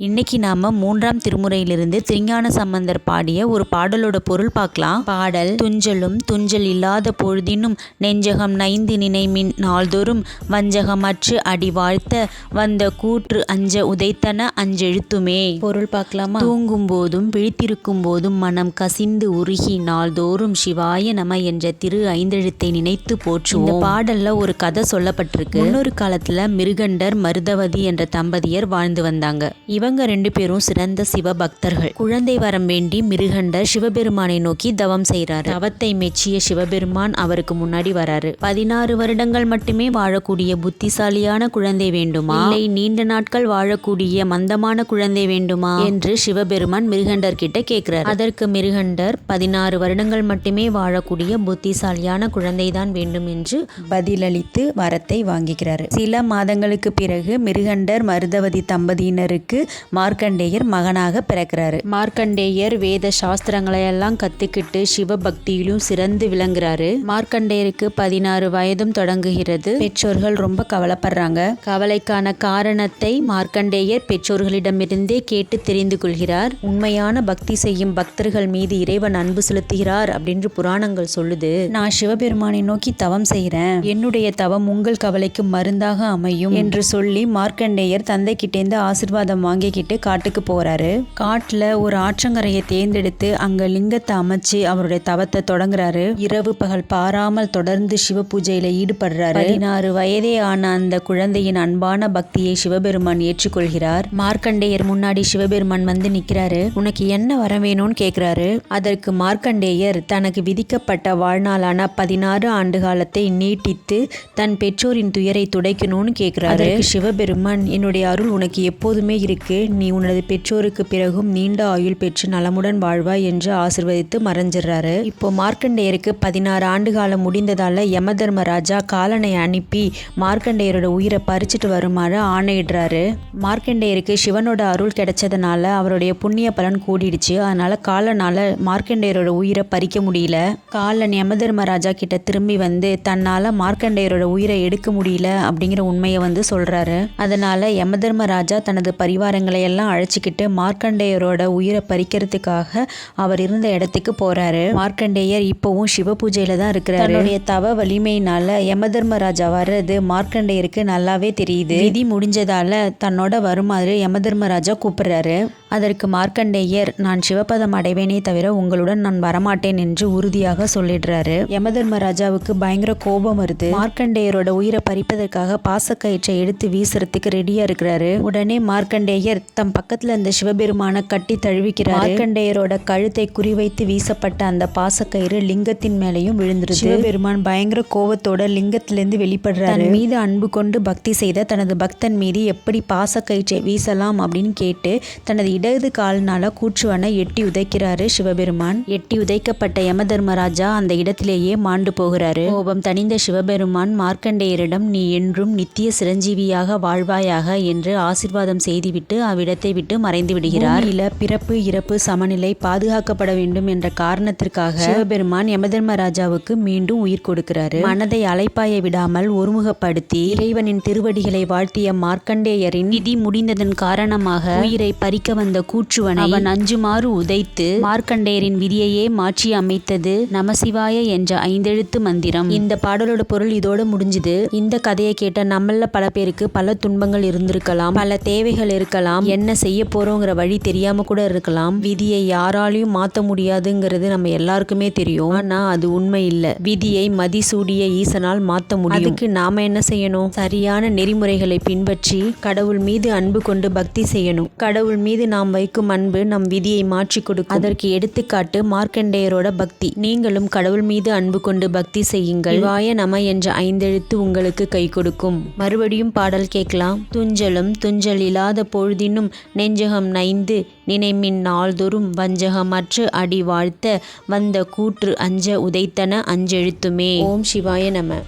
இன்னைக்கு நாம மூன்றாம் திருமுறையிலிருந்து திருஞான சம்பந்தர் பாடிய ஒரு பாடலோட பொருள் பார்க்கலாம். பாடல் துஞ்சலும் துஞ்சல் இல்லாத பொழுதினும் நெஞ்சகம் நைந்து நினைமின் நாள்தோறும் வஞ்சகமற்று அடி வாழ்த்த வந்த கூற்று அஞ்ச உதைத்தன அஞ்செழுத்துமே. பொருள் பார்க்கலாமா? தூங்கும் போதும் விழித்திருக்கும் போதும் மனம் கசிந்து உருகி நாள்தோறும் சிவாய நம என்ற திரு ஐந்தெழுத்தை நினைத்து போற்றுவோம். இந்த பாடல்ல ஒரு கதை சொல்லப்பட்டிருக்கு. முன்னொரு காலத்துல மிருகண்டர் மருதவதி என்ற தம்பதியர் வாழ்ந்து வந்தாங்க. இவங்க ரெண்டு பேரும் சிறந்த சிவ பக்தர்கள் குழந்தை வரம் வேண்டி மிருகண்டர் சிவபெருமானை நோக்கி தவம் செய்கிறாரு தவத்தை மெச்சிய சிவபெருமான் அவருக்கு முன்னாடி வராரு. பதினாறு வருடங்கள் மட்டுமே வாழக்கூடிய புத்திசாலியான குழந்தை வேண்டுமா? இல்லை நீண்ட நாட்கள் வாழக்கூடிய மந்தமான குழந்தை வேண்டுமா? என்று சிவபெருமான் மிருகண்டர் கிட்ட கேட்கிறார் அதற்கு மிருகண்டர் பதினாறு வருடங்கள் மட்டுமே வாழக்கூடிய புத்திசாலியான குழந்தைதான் வேண்டும் என்று பதிலளித்து வரத்தை வாங்கிக்கிறார் சில மாதங்களுக்கு பிறகு மிருகண்டர் மருதவதி தம்பதியினருக்கு மார்க்கண்டேயர் மகனாக பிறக்கிறாரு. மார்க்கண்டேயர் வேத சாஸ்திரங்களை எல்லாம் கத்துக்கிட்டு சிவபக்தியிலும் சிறந்து விளங்குறாரு. மார்க்கண்டேயருக்கு பதினாறு வயதும் தொடங்குகிறது. பெற்றோர்கள் ரொம்ப கவலைப்படுறாங்க. கவலைக்கான காரணத்தை மார்க்கண்டேயர் பெற்றோர்களிடமிருந்தே கேட்டு தெரிந்து கொள்கிறார். உண்மையான பக்தி செய்யும் பக்தர்கள் மீது இறைவன் அன்பு செலுத்துகிறார் அப்படின்னு புராணங்கள் சொல்லுது. நான் சிவபெருமானை நோக்கி தவம் செய்கிறேன். என்னுடைய தவம் உங்கள் கவலைக்கு மருந்தாக அமையும் என்று சொல்லி மார்க்கண்டேயர் தந்தை கிட்டேந்து ஆசிர்வாதம் வாங்கிக்கிட்டு காட்டுக்கு போறாரு. காட்டுல ஒரு ஆற்றங்கரையை தேர்ந்தெடுத்து அங்க லிங்கத்தை அமைச்சு அவருடைய தவத்தை தொடங்குறாரு. இரவு பகல் பாராமல் தொடர்ந்து சிவ பூஜையில ஈடுபடுறாரு. பதினாறு வயதே ஆன அந்த குழந்தையின் அன்பான பக்தியை சிவபெருமான் ஏற்றுக்கொள்கிறார். மார்க்கண்டேயர் முன்னாடி சிவபெருமான் வந்து நிக்கிறாரு. உனக்கு என்ன வர வேணும்னு கேக்குறாரு. அதற்கு மார்க்கண்டேயர் தனக்கு விதிக்கப்பட்ட வாழ்நாளான பதினாறு ஆண்டு காலத்தை நீட்டித்து தன் பெற்றோரின் துயரை துடைக்கணும்னு கேக்குறாரு. சிவபெருமான் என்னுடைய அருள் உனக்கு எப்போதுமே இருக்கு. நீ உனது பெற்றோருக்கு பிறகும் நீண்ட ஆயுள் பெற்று நலமுடன் வாழ்வாய் என்று ஆசிர்வதித்து மறைஞ்சிடுறாரு இப்போ மார்க்கண்டேயருக்கு பதினாறு ஆண்டு காலம் முடிந்ததால யமதர்மராஜா காலனை அனுப்பி மார்க்கண்டேயரோட உயிரை பறிச்சுட்டு வருமாறு ஆணையிடுறாரு. மார்க்கண்டேயருக்கு சிவனோட அருள் கிடைச்சதுனால அவருடைய புண்ணிய பலன் கூடிடுச்சு. அதனால காலனால மார்க்கண்டேயரோட உயிரை பறிக்க முடியல. காலன் யமதர்மராஜா கிட்ட திரும்பி வந்து தன்னால மார்க்கண்டேயரோட உயிரை எடுக்க முடியல அப்படிங்கிற உண்மையை வந்து சொல்றாரு. அதனால யமதர்மராஜா தனது பரிவாரங்கள் எல்லாம் அழைச்சிக்கிட்டு மார்க்கண்டேயரோட உயிரை பறிக்கிறதுக்காக அவர் இருந்த இடத்துக்கு போறாரு. மார்க்கண்டேயர் இப்போவும் சிவ பூஜையில தான் இருக்கிறாரு. தன்னுடைய தவ வலிமையினால யமதர்மராஜா வர்றது மார்க்கண்டேயருக்கு நல்லாவே தெரியுது. விதி முடிஞ்சதால தன்னோட வருமாறு யமதர்மராஜா கூப்பிடுறாரு. அதற்கு மார்க்கண்டேயர் நான் சிவபதம் அடைவேனே தவிர உங்களுடன் நான் வரமாட்டேன் என்று உறுதியாக சொல்லிடுறாரு. யமதர்மராஜாவுக்கு பயங்கர கோபம் வருது. மார்க்கண்டேயரோட உயிரை பறிப்பதற்காக பாசக்கயிற்றை எடுத்து வீசுறதுக்கு ரெடியா இருக்கிறாரு. உடனே மார்க்கண்டேயர் தம் பக்கத்துல அந்த சிவபெருமான கட்டி தழுவிக்கிறார். மார்க்கண்டேயரோட கழுத்தை குறிவைத்து வீசப்பட்ட அந்த பாசக்கயிறு லிங்கத்தின் மேலையும் விழுந்துருது. சிவபெருமான் பயங்கர கோபத்தோட லிங்கத்திலிருந்து வெளிப்படுறாரு. தன் மீது அன்பு கொண்டு பக்தி செய்த தனது பக்தன் மீது எப்படி பாசக்கயிற்றை வீசலாம் அப்படின்னு கேட்டு தனது இடது கால்னால கூற்றுவனை எட்டி உதைக்கிறாரு சிவபெருமான். எட்டி உதைக்கப்பட்ட யமதர்மராஜா அந்த இடத்திலேயே மாண்டு போகிறாரு. கோபம் தணிந்த சிவபெருமான் மார்க்கண்டேயரிடம் நீ என்றும் நித்திய சிரஞ்சீவியாக வாழ்வாயாக என்று ஆசிர்வாதம் செய்துவிட்டு அவ்விடத்தை விட்டு மறைந்து விடுகிறார். இல்ல பிறப்பு இறப்பு சமநிலை பாதுகாக்கப்பட வேண்டும் என்ற காரணத்திற்காக சிவபெருமான் யமதர்மராஜாவுக்கு மீண்டும் உயிர் கொடுக்கிறாரு. மனதை அலைப்பாய விடாமல் ஒருமுகப்படுத்தி இறைவனின் திருவடிகளை வாழ்த்திய மார்க்கண்டேயரின் விதி முடிந்ததன் காரணமாக உயிரை பறிக்க வந்த கூற்றுவனை அவன் அஞ்சுமாறு உதைத்து மார்க்கண்டேயரின் விதியையே மாற்றி அமைத்தது நமசிவாய என்ற ஐந்தெழுத்து மந்திரம். இந்த பாடலோட பொருள் இதோட முடிஞ்சுது. இந்த கதையை கேட்ட நம்மள பல பேருக்கு பல துன்பங்கள் இருந்திருக்கலாம். பல தேவைகள் இருக்கலாம். என்ன செய்ய போறோங்கிற வழி தெரியாம கூட இருக்கலாம். விதியை யாராலையும் மாத்த முடியாதுங்கிறது நம்ம எல்லாருக்குமே தெரியும். ஆனா அது உண்மை இல்ல. விதியை மதிசூடிய ஈசனால் மாத்த முடியும். அதுக்கு நாம என்ன செய்யணும்? சரியான நெறிமுறைகளை பின்பற்றி கடவுள் மீது அன்பு கொண்டு பக்தி செய்யணும். கடவுள் மீது நாம் வைக்கும் அன்பு நம் விதியை மாற்றி கொடுக்கும். அதற்கு எடுத்துக்காட்டு மார்க்கண்டேயரோட பக்தி. நீங்களும் கடவுள் மீது அன்பு கொண்டு பக்தி செய்யுங்கள். வாய நம என்ற ஐந்தெழுத்து உங்களுக்கு கை கொடுக்கும். மறுபடியும் பாடல் கேட்கலாம். துஞ்சலும் துஞ்சல் இல்லாத பொழுதினும் நெஞ்சகம் நைந்து நினைமின் நாள்தோறும் வஞ்சகமற்று அடி வாழ்த்த வந்த கூற்று அஞ்ச உதைத்தன அஞ்செழுத்துமே. ஓம் சிவாய நம.